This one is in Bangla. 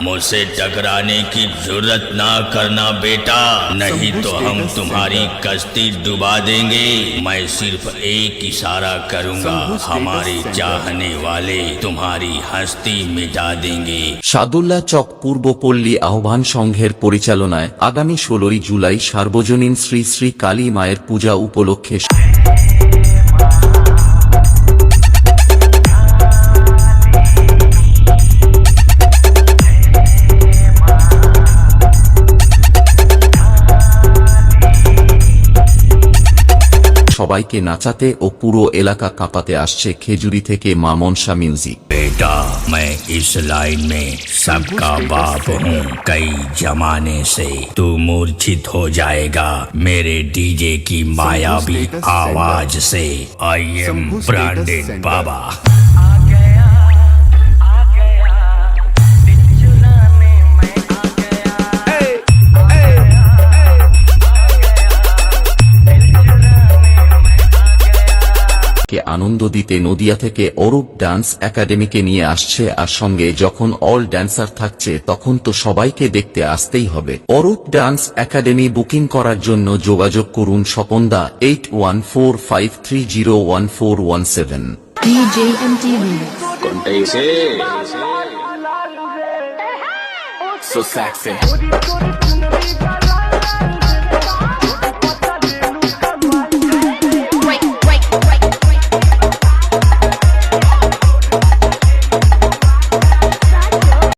मुझसे टकराने की जरूरत ना करना बेटा नहीं तो हम तुम्हारी कश्ती डुबा देंगे मैं सिर्फ एक इशारा करूंगा हमारे चाहने वाले तुम्हारी हस्ती मिटा देंगे সাদুল্লাহ চক পূর্বপল্লী আহ্বান সংঘের পরিচালনায় আগামী ষোলোই জুলাই সার্বজনীন শ্রী শ্রী কালী মায়ের পূজা উপলক্ষে সবাইকে নাচাতে ও পুরো এলাকা কাঁপাতে আসছে খেজুরি থেকে মা মনসা মিউজিক बेटा मैं इस लाइन में सबका बाप हूँ कई जमाने से तू मूर्छित हो जाएगा मेरे डीजे की मायावी आवाज से आई एम ब्रांडेड बाबा কে আনন্দ দিতে নদিয়া থেকে অরূপ ডান্স একাডেমিকে নিয়ে আসছে আর সঙ্গে যখন অল ড্যান্সার থাকছে তখন তো সবাইকে দেখতে আসতেই হবে অরূপ ডান্স একাডেমি বুকিং করার জন্য যোগাযোগ করুন স্বপনদা eight one four five three zero one four one seven. So sexy.